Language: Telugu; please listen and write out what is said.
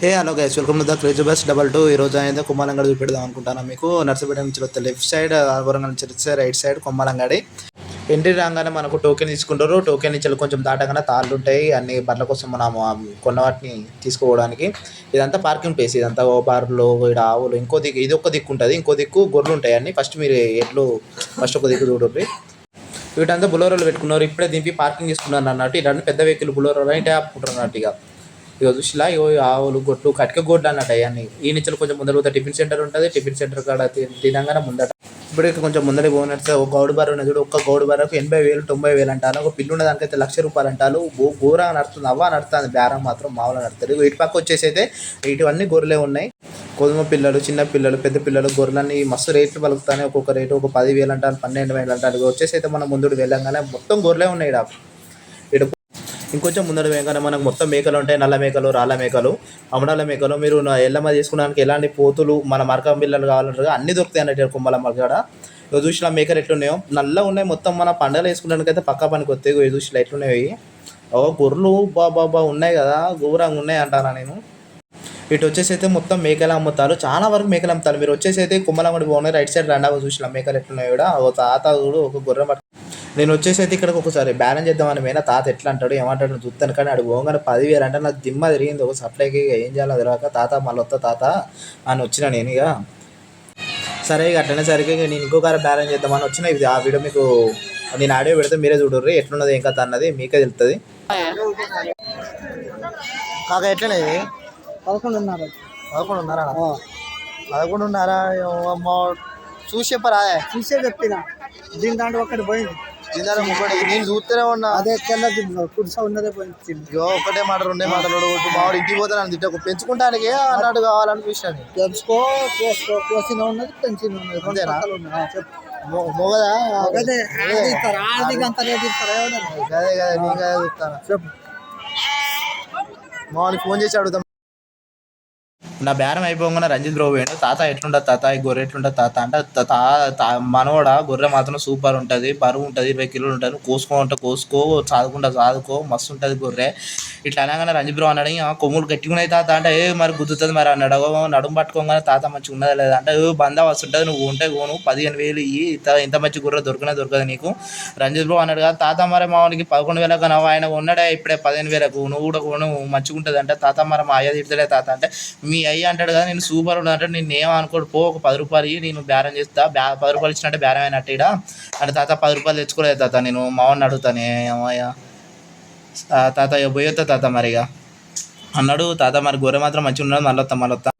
Hey hello guys welcome to the crazy bus double two ఈ రోజు అయితే కొమ్మలంగాడి చూపెడదాం అనుకుంటాను మీకు. నర్సపేట నుంచి వస్తే లెఫ్ట్ సైడ్ వరంగల్ నుంచి వస్తే రైట్ సైడ్ కొమ్మలంగాడి. ఎంట్రీ రాగానే మనకు టోకెన్ తీసుకుంటారు. టోకెన్ ఇచ్చి కొంచెం దాటగానే తాళ్ళు ఉంటాయి. అన్ని బండ్ల కోసం మనం కొన్న వాటిని తీసుకోవడానికి. ఇదంతా పార్కింగ్ ప్లేస్ ఇదంతా ఓ బార్లు ఇక్కడ ఆవులు ఇంకో దిక్కు ఇది ఒక దిక్కు ఉంటుంది. ఇంకో దిక్కు గొర్రెలు ఉంటాయి అన్ని. ఫస్ట్ మీరు ఎట్లు ఫస్ట్ ఒక దిక్కు చూడండి. వీటంతా బులోరోలు పెట్టుకున్నారు. ఇప్పుడే దింపి పార్కింగ్ చేసుకున్నారు అన్నట్టు ఇలాంటి పెద్ద వెహికల్ బులోరోలు అంటే ఆపుకుంటారు అన్నట్టు ఇక. ఇక చూసిలా ఇగో ఆవులు గొట్టు కటిక గొడ్లు అన్నట్టు అవన్నీ ఈ నుంచి కొంచెం ముందర పోతే టిఫిన్ సెంటర్ ఉంటుంది టిఫిన్ సెంటర్ కాడ తినంగానే ముందట. ఇప్పుడు కొంచెం ముందరే పోయినట్టు ఒక గౌడు బార్ ఉన్నది చూడు ఒక్క గౌడు బారకు ఎనభై వేలు తొంభై వేలు అంటారు ఒక పిల్లు ఉన్న దానికైతే లక్ష రూపాయలు అంటారు గో ఘోరంగా నడుస్తుంది అవ్వ నడుస్తుంది బేరం మాత్రం మామూలుగా నడుతుంది ఇటు పక్క వచ్చేసి అయితే ఇటువన్నీ గొర్రెలే ఉన్నాయి. గోధుమ పిల్లలు చిన్న పిల్లలు పెద్ద పిల్లలు గొర్రెలన్నీ మస్తు రేట్లు పలుకుతాయి ఒక్కొక్క రేటు ఒక పది వేలు అంటారు పన్నెండు వేలు అంటారు ఇక వచ్చేసి అయితే మనం ముందు వెళ్ళంగానే మొత్తం గొర్రెలే ఉన్నాయి ఇక్కడ ఇంకొంచెం ముందర వేయగానే మనకు మొత్తం మేకలు ఉంటాయి నల్ల మేకలు రాళ్ళ మేకలు అమడాల మేకలు. మీరు ఎల్లమ్మ చేసుకోవడానికి ఎలాంటి పోతులు మన మరకం బిల్లలు కావాలంటారు అన్ని దొరుకుతాయి అన్నట్టు కుమ్మల మరకాడ ఇక చూసిన మేకలు ఎట్లున్నాయో? నల్ల ఉన్నాయి మొత్తం మన పండగలు వేసుకున్నానికి అయితే పక్క పనికి వస్తాయి. ఇక చూసిన ఎట్లున్నాయి? ఓ గొర్రెలు బా బా ఉన్నాయి కదా ఘోరంగా ఉన్నాయి అంటారా నేను. ఇటు వచ్చేసి అయితే మొత్తం మేకలు అమ్ముతారు. చాలా వరకు మేకలు అమ్ముతారు. మీరు వచ్చేసి అయితే కుమ్మలంగుడి బాగున్నాయి రైట్ సైడ్ రెండవ చూసిన మేకలు ఎట్లున్నాయి కూడా ఒక తాత కూడా ఒక గొర్రె పట్టు నేను వచ్చేసి అయితే ఇక్కడికి ఒకసారి బ్యాలెన్స్ చేద్దామని పోయినా తాత ఎట్లా అంటాడు ఏమంటాడు చూస్తాను కానీ అడు పోగానే పదివేలు అంటే నాకు దిమ్మ తిరిగింది. ఒక సప్లైకి ఇక ఏం చేయాలో తెలియక తాత మళ్ళీ వస్తా తాత అని వచ్చిన నేను ఇక. సరే ఇక అట్లనే ఇక నేను ఇంకొకసారి బ్యాలెన్స్ చేద్దామని వచ్చిన. ఇది ఆ వీడియో మీకు నేను ఆడియో పెడితే మీరే చూడర్రి. ఎట్లున్నది ఏం కథ అన్నది మీకే తెలుస్తుంది కాక ఎట్లనే పదకొండున్నర. పదకొండున్నారా? చూసి చెప్పరా? చూసే చెప్పిన. దీని దాంట్లో ఒక్కటి పోయింది. జిందాల ముప్పటి నేను చూస్తూనే ఉన్నా. అదే కుడిస ఉన్నదే ఇగో ఒకటే మాట రెండే మాటలు మావాడు ఇంటికి పోతే నన్ను తిట్టే పెంచుకుంటానికి అన్నట్టు కావాలని చూసాను తెలుసుకో కోసుకో కోసిన ఉన్నది పెంచిన ఉన్నది. అంతేనా? మొగదా? అదే కదా నేను కదా ఫోన్ చేసి అడుగుతాం. నా బేరం అయిపోగానే రంజిత్ బ్రో పోయాడు. తాత ఎట్లుంటుంది తాత? ఈ గొర్రె ఎట్లుంటుంది తాత? అంటే తా- మనోడ గొర్రె మాత్రం సూపర్ ఉంటుంది. బరువు ఉంటుంది. ఇరవై కిలోలు ఉంటుంది. కోసుకో అంటే కోసుకో. చాదుకుంటా చాదుకో. మస్తు ఉంటుంది గొర్రె. ఇట్లా అనగానే రంజిత్ బ్రో అన్నాడు కొమ్ములు గట్టిగా తాత. అంటే ఏ మరి గుద్దుతుంది మరి? అన్నాడు. నడుము పట్టుకోగానే తాత మంచిగా ఉన్నదా లేదా? అంటే బందా వస్తుంటుంది. నువ్వు ఉంటే కోను పదిహేను వేలు ఇయ్యి. ఇంత ఇంత మంచి గొర్రె దొరికినా దొరకదు నీకు. రంజిత్ బ్రో అన్నాడు కదా తాత మరి మామూలుకి పదకొండు వేలకు ఆయన ఉన్నాడే ఇప్పుడే పదిహేను వేలకు. నువ్వు కూడా కొను. మంచిగా ఉంటుంది. అంటే తాత మరి మా అయ్య తిడతలే తాత. అంటే మీ అయ్యి అంటాడు కదా నేను సూపర్ ఉన్నాను అంటే నేను ఏం అనుకోడు పో ఒక పది రూపాయలు నేను బేరం చేస్తా. బ్యా పది రూపాయలు ఇచ్చినట్టే బేరం అయినట్టు ఈడ అంటే తాత పది రూపాయలు తెచ్చుకోలేదు తాత నేను మా వాడిని అడుగుతాను ఏమయ్యా? తాత పోయొద్దా తాత మరిగా. అన్నాడు తాత మరి గొర్రె మాత్రం మంచిగా ఉన్నది మళ్ళొత్తా మళ్ళొత్తా.